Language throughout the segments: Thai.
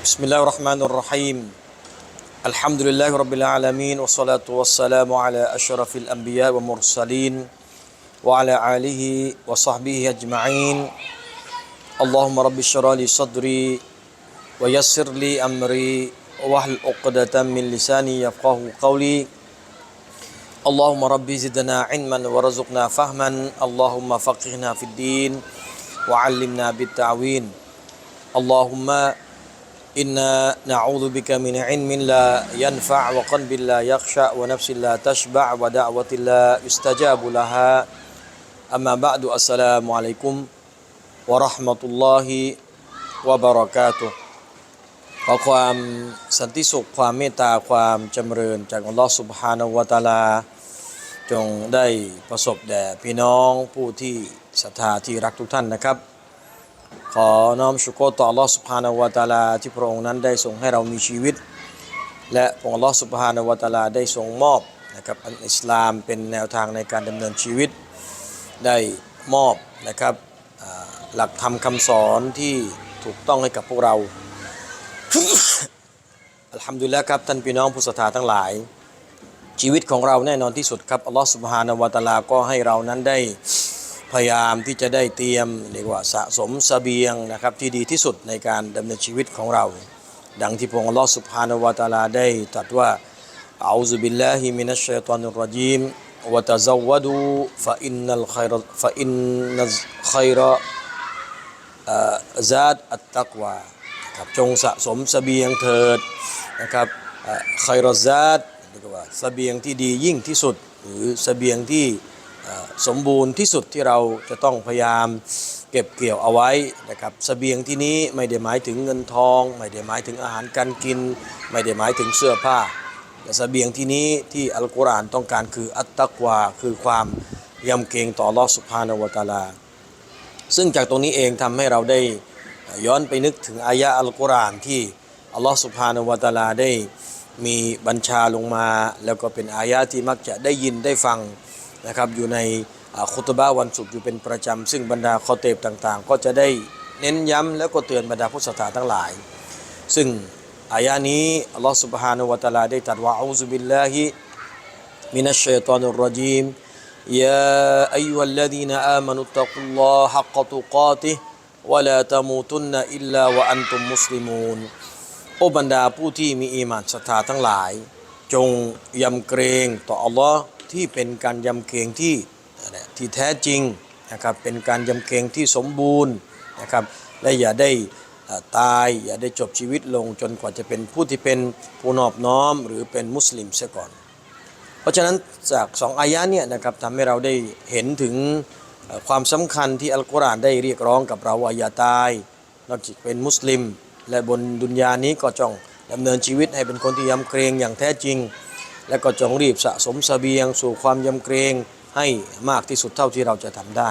بسم الله الرحمن الرحيم الحمد لله رب العالمين والصلاة والسلام على أشرف الأنبياء والمرسلين وعلى آله وصحبه أجمعين اللهم رب اشرح لي صدري ويسر لي أمري واحلل عقدة من لساني يفقه قولي اللهم ربي زدنا علما ورزقنا فهما اللهم فقهنا في الدين وعلمنا بالتعوين اللهم إنا نعوذ بك من علم لا ينفع وقلب لا يخشع ونفس لا تشبع ودعوة لا يستجاب لها أما بعد السلام عليكم ورحمة الله وبركاته ขอความสันติสุขความเมตตาความจำเริญจากอัลลอฮ์ سبحانه และ تعالى จงได้ประสบแด่พี่น้องผู้ที่ศรัทธาที่รักทุกท่านนะครับ ขอน้อมชุกต่อลอสุภานวตาลาที่พระองค์นั้นได้ทรงให้เรามีชีวิต และองค์ลอสุภานวตาลาได้ทรงมอบนะครับอันอิสลามเป็นแนวทางในการดำเนินชีวิต ได้มอบนะครับหลักธรรมคาสอนที่ถูกต้องให้กับพวกเราอัลฮัมดุลิลละครับท่านพี่น้องผู้ศรัทธาทั้งหลาย ชีวิตของเราแน่นอนที่สุดครับอัลลอฮฺสุบฮานาวะตาลาก็ให้เรานั้นได้ พยายามที่จะได้เตรียมเรียกว่าสะสมเสบียงนะครับที่ดีที่สุดในการดำเนินชีวิตของเรา ดังที่พระองค์อัลอสุบฮานวตาลาได้ตรัสว่าอาอุซุบิลลาฮิมินัชชัยฏอนิรจีมวะตะซาวดูฟะอินนัลขัยรฟะอินนัลขัยรซาดอัตตักวาครับจงสะสมเสบียงเถิดนะครับอ่าขัยรซาดเรียกว่าเสบียงที่ดียิ่งที่สุด หรือเสบียงที่ สมบูรณ์ที่สุดที่เราจะต้องพยายามเก็บเกี่ยวเอาไว้นะครับเสบียงที่นี้ไม่ได้หมายถึงเงินทอง ไม่ได้หมายถึงอาหารการกิน ไม่ได้หมายถึงเสื้อผ้าแต่เสบียงที่นี้ที่อัลกุรอานต้องการคืออัตตักวาคือความยำเกรงต่อลอสุภานวตาลา ซึ่งจากตรงนี้เองทำให้เราได้ย้อนไปนึกถึงอายะอัลกุรอานที่อัลลอฮฺสุบฮานวตาลาได้มีบัญชาลงมา แล้วก็เป็นอายะที่มักจะได้ยินได้ฟัง นะครับอยู่ในอ่าคุตบะห์วันศุกร์อยู่เป็นประจำ ซึ่งบรรดาคอเตบต่างๆ ก็จะได้เน้นย้ำแล้วก็เตือนบรรดาผู้ศรัทธาทั้งหลาย ซึ่งอายะนี้อัลลอฮฺสุบฮานาวะตะอาลาได้ตรัสว่าอูซุบิลลาฮิ من الشيطان الرجيم يا أيها الذين آمنوا اتقوا الله حق تقاته ولا تموتن إلا وأنتم مسلمون โอบรรดาผู้ที่มีอีหมานศรัทธาทั้งหลาย จงยำเกรงต่ออัลลอฮ์ ที่เป็นการยำเกรงที่ที่แท้จริงนะครับเป็นการยำเกรงที่สมบูรณ์นะครับและอย่าได้ตายอย่าได้จบชีวิตลงจนกว่าจะเป็นผู้ที่เป็นผู้นอบน้อม หรือเป็นมุสลิมเสียก่อน เพราะฉะนั้นจากสองอายะเนี่ยนะครับทำให้เราได้เห็นถึงความสำคัญที่อัลกุรอานได้เรียกร้องกับเราว่าอย่าตาย นอกจากเป็นมุสลิม และบนดุนยานี้ก็จงดำเนินชีวิตให้เป็นคนที่ยำเกรงอย่างแท้จริง และก็จงรีบสะสมเสบียง สู่ความยำเกรงให้มากที่สุดเท่าที่เราจะทำได้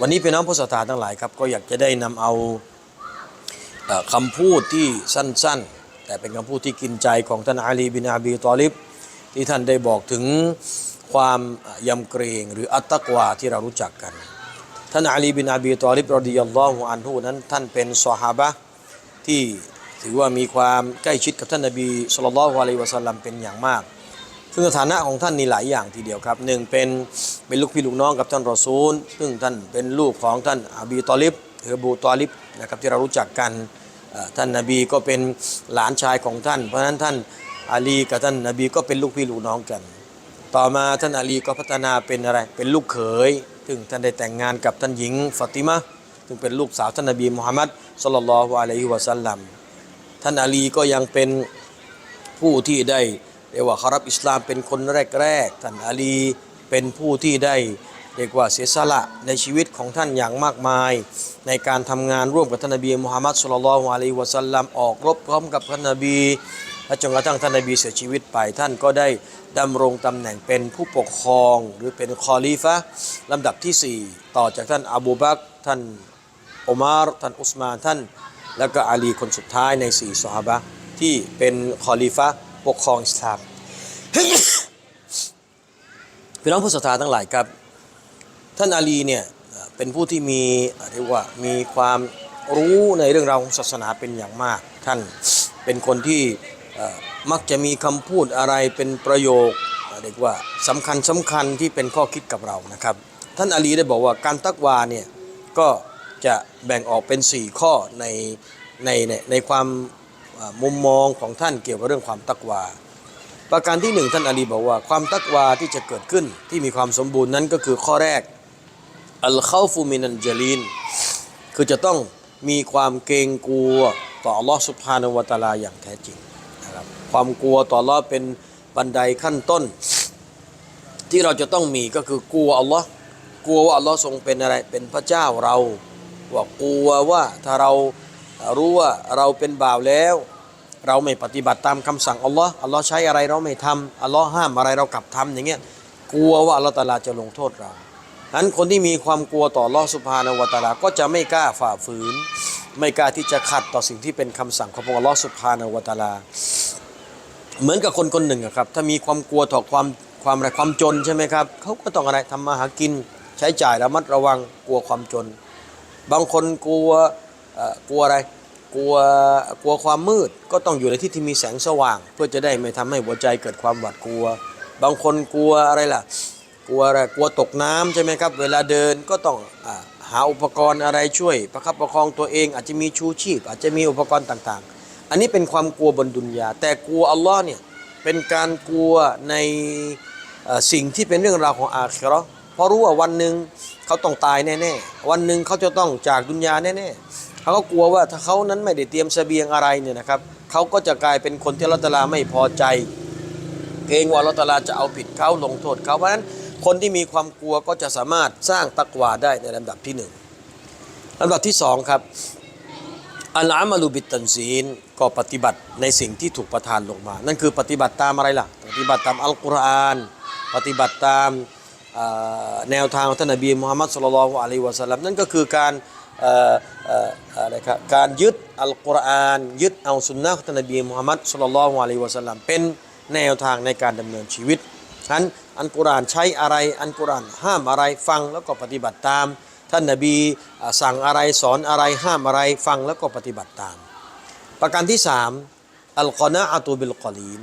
วันนี้พี่น้องผู้ศรัทธาทั้งหลายครับ ก็อยากจะได้นำเอาเอ่อคำพูดที่สั้นๆ แต่เป็นคำพูดที่กินใจของท่านอาลีบินอาบีตอลิบที่ท่านได้บอกถึงความยำเกรงหรืออัตตะกวาที่เรารู้จักกัน ท่านอาลีบินอาบีตอลิบรดิยัลลอฮุอันฮูนั้นท่านเป็นซอฮาบะที่ถือว่ามีความใกล้ชิดกับท่านนบีสุลต่านละฮ์อะลัยวะสัลลัมเป็นอย่างมาก ซึ่งสถานะของท่านนี่หลายอย่างทีเดียวครับหนึ่งเป็นเป็นลูกพี่ลูกน้องกับท่านรอซูล ซึ่งท่านเป็นลูกของท่านอบีตอลิบหรือบูตอลิบนะครับที่เรารู้จักกันท่านนบีก็เป็นหลานชายของท่าน เพราะฉะนั้นท่านอาลีกับท่านนบีก็เป็นลูกพี่ลูกน้องกัน ต่อมาท่านอาลีก็พัฒนาเป็นอะไรเป็นลูกเขยซึ่งท่านได้แต่งงานกับท่านหญิงฟาติมะซึ่งเป็นลูกสาวท่านนบีมุฮัมมัดสุลลัลลอฮุอะลัยฮิวะสัลลัมท่านอาลีก็ยังเป็นผู้ที่ได้ เรียกว่าเขารับอิสลามเป็นคนแรกๆท่านอาลีเป็นผู้ที่ได้เรียกว่าเสียสละในชีวิตของท่านอย่างมากมาย ในการทำงานร่วมกับท่านนบีมุฮัมมัดสุลลัลฮุอะลัยวะสัลลัมออกรบพร้อมกับท่านนบีและจนกระทั่งท่านนบีเสียชีวิตไปท่านก็ได้ดำรงตำแหน่งเป็นผู้ปกครองหรือเป็นคอลีฟะลำดับที่สี่ต่อจากท่านอบูบักท่านอุมารท่านอุสมานท่าน แล้วก็อาลีคนสุดท้ายในสี่ซอฮาบะที่เป็นคอลีฟะ ปกครองอิสลามพี่น้องผู้ศรัทธาทั้งหลายครับ ท่านอาลีเนี่ยเป็นผู้ที่มีเรียกว่ามีความรู้ในเรื่องราวของศาสนาเป็นอย่างมาก ท่านเป็นคนที่มักจะมีคำพูดอะไรเป็นประโยคเรียกว่าสำคัญสำคัญที่เป็นข้อคิดกับเรานะครับ ท่านอาลีได้บอกว่าการตักวาเนี่ยก็จะแบ่งออกเป็น 4 ข้อในในในในความ มุมมองของท่านเกี่ยวกับเรื่องความตักวา ประการที่หนึ่งท่านอาลีบอกว่า ความตักวาที่จะเกิดขึ้นที่มีความสมบูรณ์นั้นก็คือข้อแรกอัลเข้าฟูมินันจลีนคือจะต้องมีความเกรงกลัวต่อลอสุบฮานวะตาลาอย่างแท้จริงนะครับความกลัวต่อลอเป็นบันไดขั้นต้น ที่เราจะต้องมีก็คือกลัวอัลลอฮ์กลัวว่าอัลลอฮ์ทรงเป็นอะไรเป็นพระเจ้าเราว่ากลัวว่าถ้าเรา รู้ว่าเราเป็นบ่าวแล้ว เราไม่ปฏิบัติตามคำสั่งอัลลอฮ์อัลลอฮ์ใช้อะไรเราไม่ทำอัลลอฮ์ห้ามอะไรเรากลับทำอย่างเงี้ยกลัวว่าอัลลอฮ์ตาลาจะลงโทษเรานั้นคนที่มีความกลัวต่อลอสุภานวตาลาก็จะไม่กล้าฝ่าฝืน ไม่กล้าที่จะขัดต่อสิ่งที่เป็นคำสั่งของพระองค์ลอสุภานวตาลา เหมือนกับคนคนหนึ่งครับ ถ้ามีความกลัวต่อความความอะไรความจนใช่ไหมครับเขาก็ต้องอะไรทำมาหากินใช้จ่ายระมัดระวังกลัวความจน บางคนกลัว กลัวอะไรกลัวกลัวความมืดก็ต้องอยู่ในที่ที่มีแสงสว่าง เพื่อจะได้ไม่ทำให้หัวใจเกิดความหวาดกลัว บางคนกลัวอะไรล่ะ กลัวอะไรกลัวตกน้ำใช่ไหมครับ เวลาเดินก็ต้องอหาอุปกรณ์อะไรช่วย ประคับประคองตัวเอง อาจจะมีชูชีพ อาจจะมีอุปกรณ์ต่างๆ อันนี้เป็นความกลัวบนดุนยา แต่กลัวอัลลอฮ์เนี่ยเป็นการกลัวในสิ่งที่เป็นเรื่องราวของอาคิราะเพราะรู้ว่าวันหนึ่งเขาต้องตายแน่ๆวันหนึ่งเขาจะต้องจากดุนยาแน่ๆ เขาก็กลัวว่าถ้าเขานั้นไม่ได้เตรียมเสบียงอะไรเนี่ยนะครับเขาก็จะกลายเป็นคนที่อัลอตลาไม่พอใจ เกรงว่าอัลอตลาจะเอาผิดเขาลงโทษเขาเพราะฉะนั้นคนที่มีความกลัวก็จะสามารถสร้างตักวาได้ในลำดับที่หนึ่งลำดับที่สองครับอัลอามาลูบิตตันซีนก็ปฏิบัติในสิ่งที่ถูกประทานลงมา นั่นคือปฏิบัติตามอะไรล่ะ ปฏิบัติตามอัลกุรอาน ปฏิบัติตามแนวทางของท่านนบีมุฮัมมัดสุลลัลลอฮุอะลัยฮิวะสัลลัมนั่นก็คือการ อะไรครับการยึดอัลกุรอานยึดเอาสุนนะของท่านนบีมุฮัมมัดสุลลัลลอฮุอะลัยฮิวะสัลลัมเป็นแนวทางในการดำเนินชีวิตฉะนั้นอัลกุรอานใช้อะไรอัลกุรอานห้ามอะไรฟังแล้วก็ปฏิบัติตาม ท่านนบีสั่งอะไรสอนอะไรห้ามอะไรฟังแล้วก็ปฏิบัติตาม ประการที่สามอัลกอนะอาตูบิลกอลีน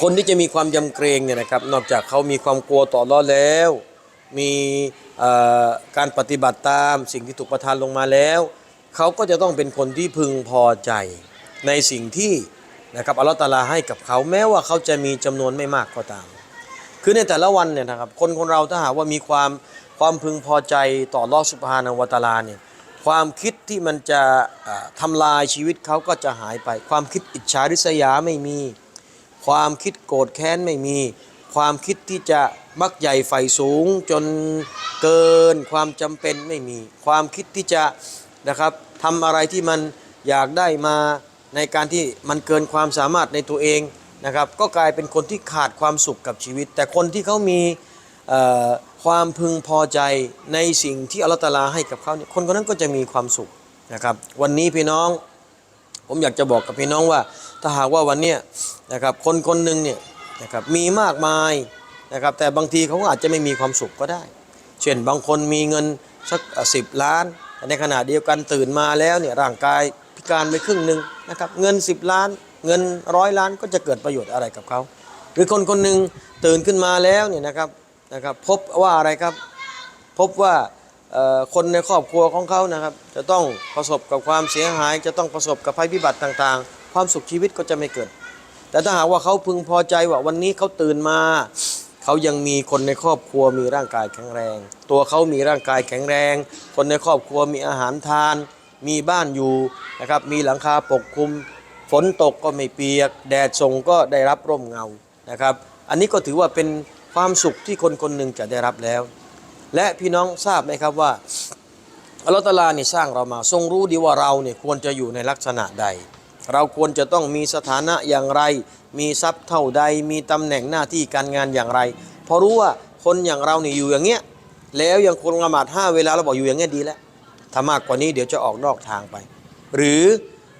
คนที่จะมีความยำเกรงเนี่ยนะครับนอกจากเขามีความกลัวต่ออัลเลอฮ์แล้ว มีการปฏิบัติตามสิ่งที่ถูกประทานลงมาแล้ว เขาก็จะต้องเป็นคนที่พึงพอใจในสิ่งที่นะครับอัลลอฮ์ตะอาลาให้กับเขาแม้ว่าเขาจะมีจำนวนไม่มากก็ตาม คือในแต่ละวันเนี่ยนะครับคนคนเราถ้าหากว่ามีความความพึงพอใจต่อลอสุภานวตะอาลาเนี่ยความคิดที่มันจะอ่าทำลายชีวิตเขาก็จะหายไป ความคิดอิจฉาริษยาไม่มี ความคิดโกรธแค้นไม่มี ความคิดที่จะมักใหญ่ไฟสูง จนเกินความจำเป็นไม่มี ความคิดที่จะนะครับทำอะไรที่มันอยากได้มาในการที่มันเกินความสามารถในตัวเองนะครับ ก็กลายเป็นคนที่ขาดความสุขกับชีวิต แต่คนที่เขามีความพึงพอใจในสิ่งที่อัลตลาให้กับเขาเนี่ยคนคนนั้นก็จะมีความสุขนะครับ วันนี้พี่น้อง ผมอยากจะบอกกับพี่น้องว่า ถ้าหากว่าวันนี้นะครับคนคนหนึ่งเนี่ย นะครับมีมากมายนะครับแต่บางทีเขาอาจจะไม่มีความสุขก็ได้ เช่นบางคนมีเงินสักสิบล้าน แต่ในขณะเดียวกันตื่นมาแล้วเนี่ยร่างกายพิการไปครึ่งหนึ่งนะครับเงิน 10 ล้าน เงินร้อยล้านก็จะเกิดประโยชน์อะไรกับเขา หรือคนคนหนึ่งตื่นขึ้นมาแล้วเนี่ยนะครับนะครับพบว่าอะไรครับพบว่าคนในครอบครัวของเขานะครับจะต้องประสบกับความเสียหาย จะต้องประสบกับภัยพิบัติต่างๆ ความสุขชีวิตก็จะไม่เกิด แต่ถ้าหากว่าเขาพึงพอใจว่าวันนี้เขาตื่นมา เขายังมีคนในครอบครัวมีร่างกายแข็งแรง ตัวเขามีร่างกายแข็งแรง คนในครอบครัวมีอาหารทาน มีบ้านอยู่นะครับมีหลังคาปกคลุม ฝนตกก็ไม่เปียก แดดส่งก็ได้รับร่มเงานะครับ อันนี้ก็ถือว่าเป็นความสุขที่คนคนหนึ่งจะได้รับแล้ว และพี่น้องทราบไหมครับว่าอัลลอฮฺตาลานี่สร้างเรามา ทรงรู้ดีว่าเราเนี่ยควรจะอยู่ในลักษณะใด เราควรจะต้องมีสถานะอย่างไร มีทรัพย์เท่าใด มีตำแหน่งหน้าที่การงานอย่างไร เพราะรู้ว่าคนอย่างเราเนี่ยอยู่อย่างเงี้ย แล้วยังควรละหมาดห้าเวลาเราบอกอยู่อย่างเงี้ยดีแล้วถ้ามากกว่านี้เดี๋ยวจะออกนอกทางไป หรือ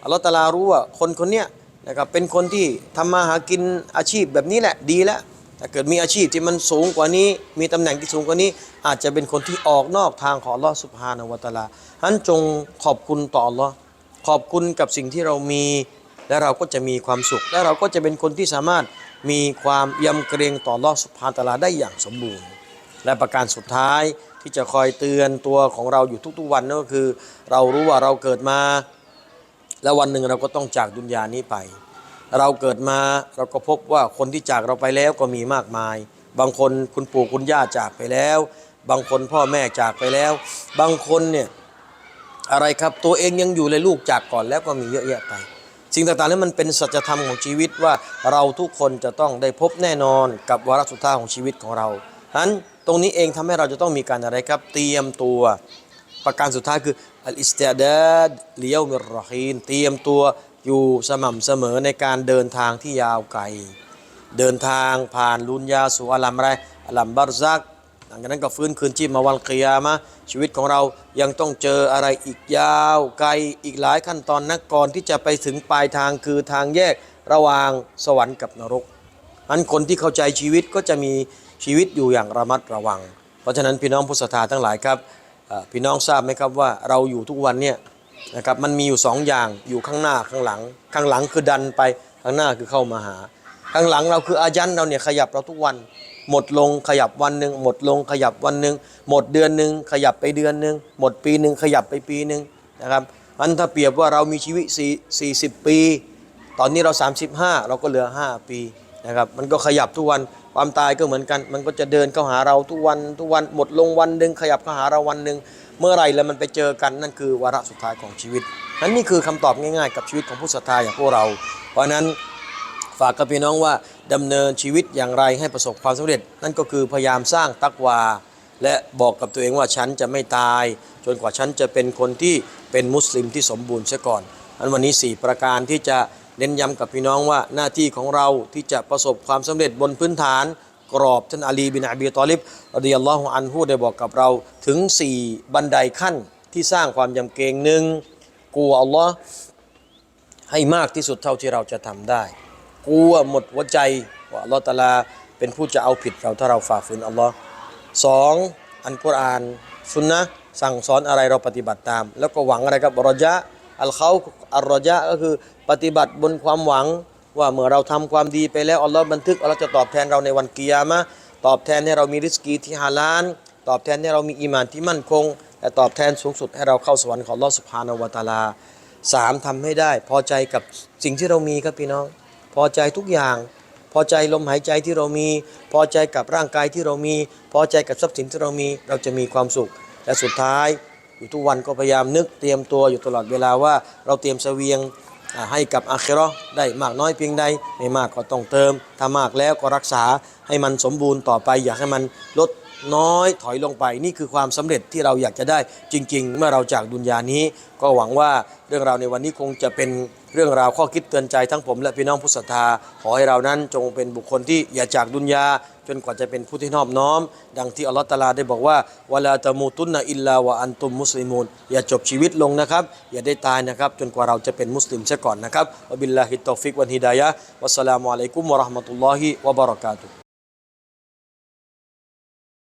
อัลลอฮฺตาลารู้ว่าคนคนเนี้ยนะครับเป็นคนที่ทำมาหากินอาชีพแบบนี้แหละดีแล้วถ้าเกิดมีอาชีพที่มันสูงกว่านี้ มีตำแหน่งที่สูงกว่านี้ อาจจะเป็นคนที่ออกนอกทางของอัลลอฮ์สุบฮานาวะตาลาฉะนั้นจงขอบคุณต่ออัลลอฮ์ ขอบคุณกับสิ่งที่เรามี และเราก็จะมีความสุข และเราก็จะเป็นคนที่สามารถมีความยำเกรงต่อลอสุบฮาตะอาลาได้อย่างสมบูรณ์ และประการสุดท้ายที่จะคอยเตือนตัวของเราอยู่ทุกๆวันนั่นก็คือ เรารู้ว่าเราเกิดมา แล้ววันหนึ่งเราก็ต้องจากดุนยานี้ไป เราเกิดมาเราก็พบว่าคนที่จากเราไปแล้วก็มีมากมาย บางคนคุณปู่คุณย่าจากไปแล้ว บางคนพ่อแม่จากไปแล้ว บางคนเนี่ย อะไรครับ ตัวเองยังอยู่เลยลูกจากก่อนแล้วก็มีเยอะแยะไป สิ่งต่างๆนี้มันเป็นสัจธรรมของชีวิตว่าเราทุกคนจะต้องได้พบแน่นอนกับวาระสุดท้ายของชีวิตของเราฉะนั้นตรงนี้เองทำให้เราจะต้องมีการอะไรครับ เตรียมตัว ประการสุดท้ายคืออัลอิสติดาดเลี้ยวมิรอฮีนเตรียมตัวอยู่สม่ำเสมอในการเดินทางที่ยาวไกล เดินทางผ่านลุนยาสู่อัลลัมอะไรอัลลัมบารซัก ลังจากนั้นก็ฟื้นคืนชีพมาวันเกิยามะชีวิตของเรายังต้องเจออะไรอีกยาวไกลอีกหลายขั้นตอนนักก่อนที่จะไปถึงปลายทางคือทางแยกระหว่างสวรรค์กับนรกอันคนที่เข้าใจชีวิตก็จะมีชีวิตอยู่อย่างระมัดระวัง เพราะฉะนั้นพี่น้องผู้ศรัทธาทั้งหลายครับพี่น้องทราบไหมครับว่าเราอยู่ทุกวันเนี่ยนะครับมันมีอยู่สองอย่างอยู่ข้างหน้าข้างหลัง ข้างหลังคือดันไปข้างหน้าคือเข้ามาหา ข้างหลังเราคืออายันเราเนี่ยขยับเราทุกวัน หมดลงขยับวันหนึ่งหมดลงขยับวันหนึ่งหมดเดือนหนึ่งขยับไปเดือนหนึ่งหมดปีหนึ่งขยับไปปีหนึ่งนะครับอันถ้าเปรียบว่าเรามีชีวิต4 40 ปี ตอนนี้เรา 35 เราก็เหลือ 5 ปีนะครับมันก็ขยับทุกวันความตายก็เหมือนกัน มันก็จะเดินเข้าหาเราทุกวันทุกวันหมดลงวันหนึ่งขยับเข้าหาเราวันหนึ่งเมื่อไรแล้วมันไปเจอกันนั่นคือวาระสุดท้ายของชีวิตนั่นนี่คือคำตอบง่ายๆ กับชีวิตของผู้ศรัทธาอย่างพวกเรา เพราะนั้นฝากกับพี่น้องว่า ดำเนินชีวิตอย่างไรให้ประสบความสำเร็จ นั่นก็คือพยายามสร้างตักวา และบอกกับตัวเองว่าฉันจะไม่ตาย จนกว่าฉันจะเป็นคนที่เป็นมุสลิมที่สมบูรณ์เสียก่อน อันวันนี้ 4 ประการที่จะเน้นย้ำกับพี่น้องว่าหน้าที่ของเราที่จะประสบความสำเร็จบนพื้นฐานกรอบท่านอาลีบินอบีตอลิบรดิยัลลอฮุอันฮูได้บอกกับเราถึง 4 บันไดขั้นที่สร้างความยำเกรงหนึ่งกลัวอัลลอฮ์ให้มากที่สุดเท่าที่เราจะทำได้ กลัวหมดหัวใจว่าอัลลอฮ์ตาลาเป็นผู้จะเอาผิดเราถ้าเราฝ่าฝืนอัลลอฮ์สองอันกุรอานสุนนะสั่งสอนอะไรเราปฏิบัติตาม แล้วก็หวังอะไรครับรอจาอัลเขาอัลรอจาก็คือปฏิบัติบนความหวังว่าเมื่อเราทำความดีไปแล้วอัลลอฮ์บันทึกอัลลอฮ์จะตอบแทนเราในวันกิยามะตอบแทนให้เรามีริสกีที่ฮาลาลตอบแทนให้เรามีอีมานที่มั่นคงและตอบแทนสูงสุดให้เราเข้าสวรรค์ของอัลอสุบฮานวตาลาสามทำให้ได้พอใจกับสิ่งที่เรามีครับพี่น้อง พอใจทุกอย่าง พอใจลมหายใจที่เรามี พอใจกับร่างกายที่เรามี พอใจกับทรัพย์สินที่เรามี เราจะมีความสุข และสุดท้ายอยู่ทุกวันก็พยายามนึกเตรียมตัวอยู่ตลอดเวลาว่าเราเตรียมเสวียงให้กับอาคิราะห์ได้มากน้อยเพียงใดไม่มากก็ต้องเติม ถ้ามากแล้วก็รักษาให้มันสมบูรณ์ต่อไป อยากให้มันลด น้อยถอยลงไปนี่คือความสำเร็จที่เราอยากจะได้จริง ๆ เมื่อเราจากดุนยานี้ ก็หวังว่าเรื่องราวในวันนี้คงจะเป็นเรื่องราวข้อคิดเตือนใจทั้งผม และพี่น้องผู้ศรัทธา ขอให้เรานั้นจงเป็นบุคคลที่อย่าจากดุนยา จนกว่าจะเป็นผู้ที่นอบน้อม ดังที่อัลลอฮฺตะอาลาได้บอกว่าวะลาตะมูตุนนะอิลลาวะอันตุมมุสลิมูนอย่าจบชีวิตลงนะครับ อย่าได้ตายนะครับ จนกว่าเราจะเป็นมุสลิมเสียก่อนนะครับวะบิลลาฮิตตอฟิกวันฮิดายะวัสสลามุอะลัยกุมวะราะห์มะตุลลอฮิวะบะเราะกาตุฮ์